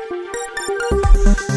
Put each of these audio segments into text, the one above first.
ఈ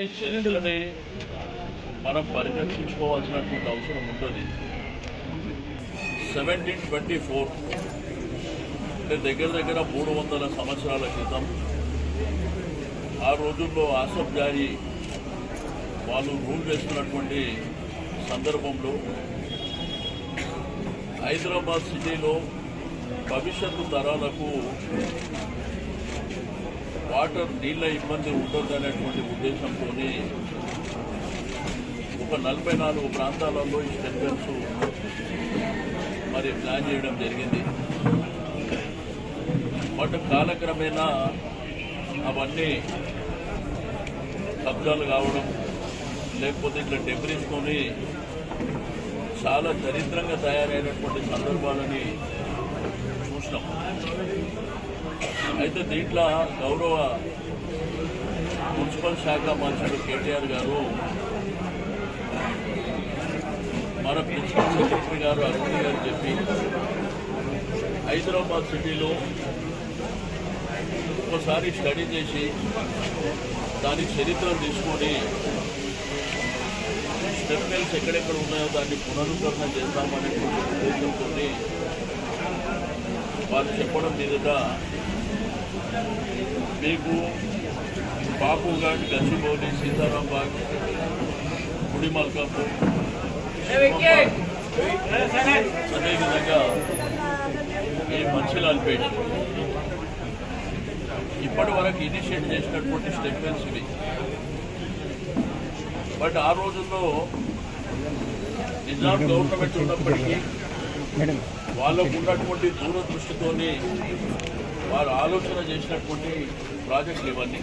చరిత్రని మనం పరిరక్షించుకోవాల్సినటువంటి అవసరం ఉంటుంది సెవెంటీన్ ట్వంటీ ఫోర్ అంటే దగ్గర దగ్గర మూడు వందల సంవత్సరాల క్రితం ఆ రోజుల్లో ఆసఫ్ జాహీ వాళ్ళు రూల్ చేస్తున్నటువంటి సందర్భంలో హైదరాబాద్ సిటీలో భవిష్యత్తు తరాలకు వాటర్ నీళ్ళ ఇబ్బంది ఉండొద్దు అనేటువంటి ఉద్దేశంతో ఒక నలభై నాలుగు ప్రాంతాలలో ఈ స్టెప్స్ మరి ప్లాన్ చేయడం జరిగింది. బట్ కాలక్రమేణా అవన్నీ కబ్జాలు కావడం లేకపోతే ఇట్లా డెబ్రిస్తోని చాలా దరిద్రంగా తయారైనటువంటి సందర్భాలని చూసినాం. అయితే దీంట్లో గౌరవ మున్సిపల్ శాఖ మంత్రులు కేటీఆర్ గారు మన ప్రిన్సిపల్ సెక్రటరీ గారు అరుణ్ గారు చెప్పి హైదరాబాద్ సిటీలో ఒకసారి స్టడీ చేసి దాని చరిత్రను తీసుకొని స్టెప్ మిల్స్ ఎక్కడెక్కడ ఉన్నాయో దాన్ని పునరుద్ధరణ చేస్తామని ఉద్దేశంతో వారు చెప్పడం మీదుగా మీకు బాపుఘాట్ గచ్చిబౌలి సీతారాం బాగ్ గుడిమల్కాపూర్ అదేవిధంగా ఈ మంచిలాల్పేట ఇప్పటి వరకు ఇనిషియేట్ చేసినటువంటి స్టెప్మెంట్స్ ఇవి. బట్ ఆ రోజుల్లో నిజాం గవర్నమెంట్ ఉన్నప్పటికీ వాళ్ళకు ఉన్నటువంటి దూరదృష్టితోని వారు ఆలోచన చేసినటువంటి ప్రాజెక్టులు ఇవన్నీ.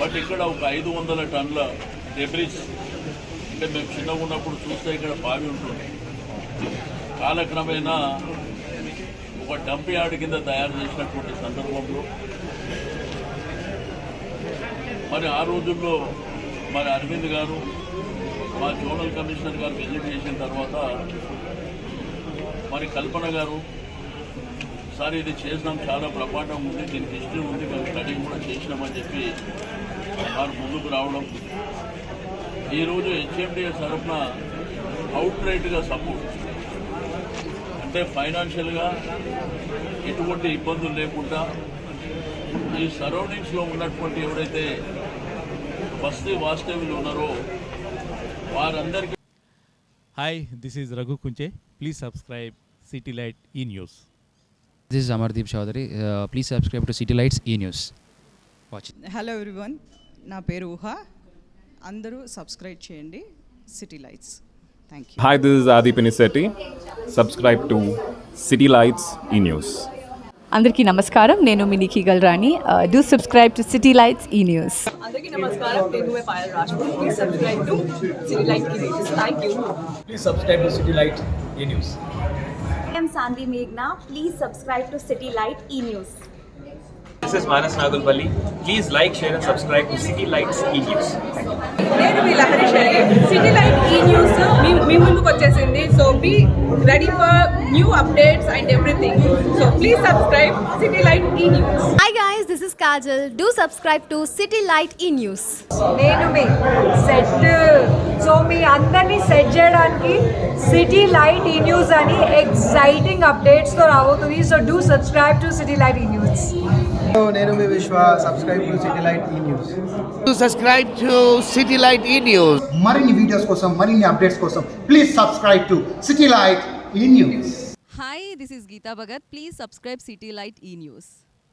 బట్ ఇక్కడ ఒక ఐదు వందల టన్నుల డెబ్రిస్ అంటే మేము చిన్నగా ఉన్నప్పుడు చూస్తే ఇక్కడ బావి ఉంటుంది. కాలక్రమేణా ఒక డంప్ యార్డ్ కింద తయారు చేసినటువంటి సందర్భంలో మరి ఆ రోజుల్లో మరి అరవింద్ గారు మా జోనల్ కమిషనర్ గారు విజిట్ చేసిన తర్వాత మరి కల్పన గారు సార్ ఇది చేసినాం చాలా బ్రహ్మాండం ఉంది దీనికి హిస్టరీ ఉంది మేము స్టడీ కూడా చేసినామని చెప్పి వారు ముందుకు రావడం. ఈరోజు హెచ్ఎండిఏ తరఫున అవుట్ రైట్గా సపోర్ట్ అంటే ఫైనాన్షియల్గా ఎటువంటి ఇబ్బందులు లేకుండా ఈ సరౌండింగ్స్లో ఉన్నటువంటి ఎవరైతే బస్తీ వాస్తవ్యులు ఉన్నారో వారందరికీ hi this is Raghu Kunche please subscribe city light E news This is Amardeep Chaudhary. Uh, please subscribe to City Lights E News. Watch. Hello everyone నా పేరు ఊహ అందరూ సబ్స్క్రైబ్ చేయండి city lights thank you Hi, this is Adi Pinisetti. Subscribe to City Lights E News. అందరికీ నమస్కారం నేను మీ Nikhi Galrani do subscribe to city lights E news అందరికీ నమస్కారం నేను మీ Payal Rajpur please subscribe to city light news thank you Please subscribe to City Light E News. I am Sandhi Meghna. Please subscribe to City Light E News. This is Manas Nagulpalli. Please like, share, and subscribe to City Lights E News. నేను మీ Lahari Sharif city light E news మీ మీ ముందుకు వచ్చేసింది so be ready for new updates and everything so please subscribe city light E news Hi guys, this this is Kajal. Do subscribe to City Light E News. నేను మీ set so మీ అందరినీ set చేయడానికి city light E news అని exciting అప్డేట్స్తో రాబోతుంది so do subscribe to City Light E News నేను మీ Vishwa subscribe to City Light E News subscribe to City Light E News. మరిన్ని వీడియోస్ కోసం మరిన్ని అప్డేట్స్ కోసం please subscribe to City Light E News Hi, this is Geeta Bhagat. Please subscribe City Light E News.